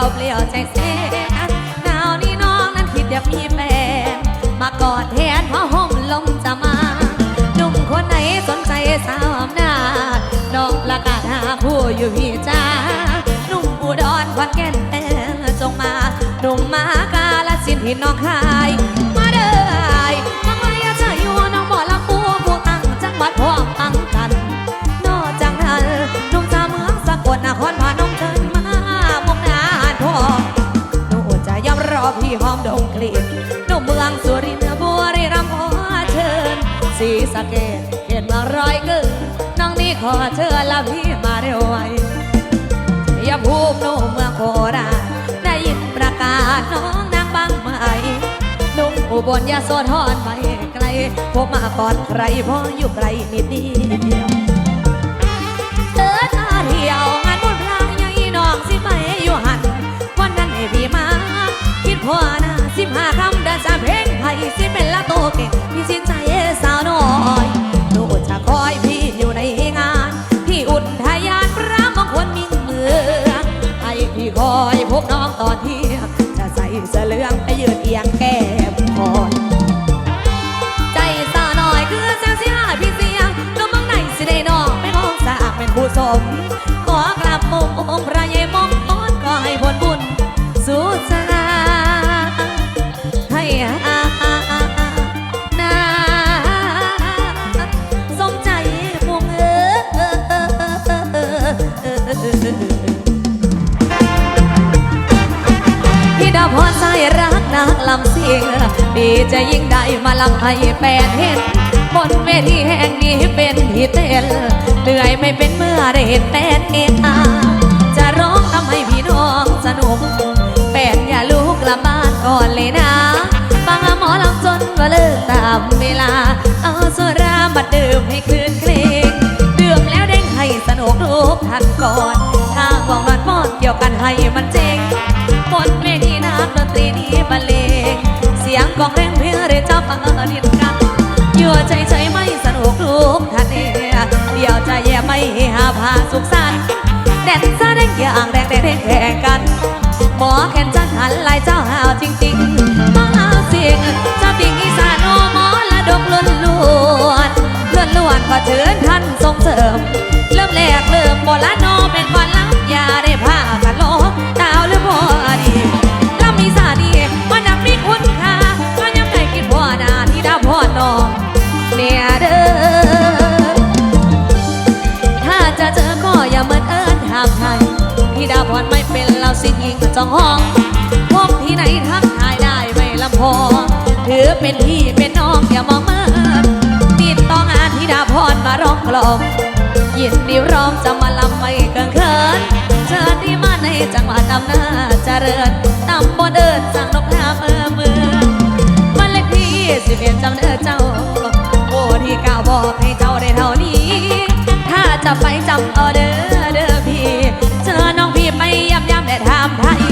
ยวเปลี่ยวใจเสียหนาวนี้น้องนั้นคิดอยากมีแฟนมากอดแทนเพราะห่มลมจะมาหนุ่มคนไหนสนใจสาวอำนาจน้องประกาศหาผู้อยู่พี่จ้าหนุ่มอุดรขอนแก่นเออจงมาหนุ่มมากาลสินที่น้องคาย ยอมรอพี่หอมดงกลิ่นนมเมืองสุรินทร์บุรีรัมย์ขอเชิญศรีสะเกษเขียนมาร้อยเกึ่งน้องนี่ขอเชิญละพี่มาเร็วไวอย่าพูมโนเมืองโคราชได้ยินประกาศน้องนางบางไหมหนุ่มอุบลยาโสธรไปไกลพบมาก่อนใครพราะอยู่ไกลนิดเดียว จากเพลงไทยสิเป็นละโตเก่งพี่สินใจสาวน้อยหนูจะคอยพี่อยู่ในงานที่อุทยานพระมงคลมิ่งเมืองให้พี่คอยพบน้องตอนเที่ยงจะใส่เสื้อเหลืองไปยืนเอียงแก้มคอยใจสาวน้อยคือแซวสิหาพี่เสียงน้องมองไหนสิได้น้องไม่มองสากเป็นผู้สม ลำเสีจะยิ่งได้มาลำให้แฟนเห็นบนเวทีแห่งนี้เป็นที่เต้นเหนื่อยไม่เป็นเมื่อได้เห็นแฟนเองอาจะร้องทำให้พี่น้องสนุกแฟนอย่าลุกกลับบ้านก่อนเลยนะฟังหมอลำจนว่าเลิกตามเวลา เอาสุรามาดื่มให้คลื่นเคลงดื่มแล้วเด้งให้สนุกทุกทันก่อนถ้าห่วงนอนป้อนเกี่ยวกันให้มันเจ๊งบนเวทีนักดนตรีนี้บรรเลง สียงกลองแรงเพื่อได้จับฟังเรียนกันยั่วใจใจไม่สนุกทุกท่านเอยเดียวใจแย่ไม่หาพาสุขสันต์แดนซาแดงอย่างแดงแดงแดงแข่งกัน หมอแคนจังหันลายเจ้าหาวจริงๆมาเอาเสียงจ้าปิงอีสานโอหมอละดกล้วนล้วนล้วนล้วนขอเชิญท่านส่งเสริม เริ่มแรกเริ่มโบราณโนอน พี่ดาพรไม่เป็นเราสิ้นยิงจองห้องพบที่ไหนทักทายได้ไม่ลำพองถือเป็นพี่เป็นน้องอย่ามองเมินติดต่องานที่ดาพรมาร้องกลองยินดีร้องจะมาลำไม่เกินเขินเชิญที่มาในจังหวัดอำนาจเจริญตำบลเดินสั่งนกนาเมือเมืองบ้านเลขที่สิบเอ็ดจำเด้อเจ้าโอ้ที่เก้าวบอกให้เจ้าได้เท่านี้ ถ้าจะไปจำเอาเด้อ แต่ถามไทย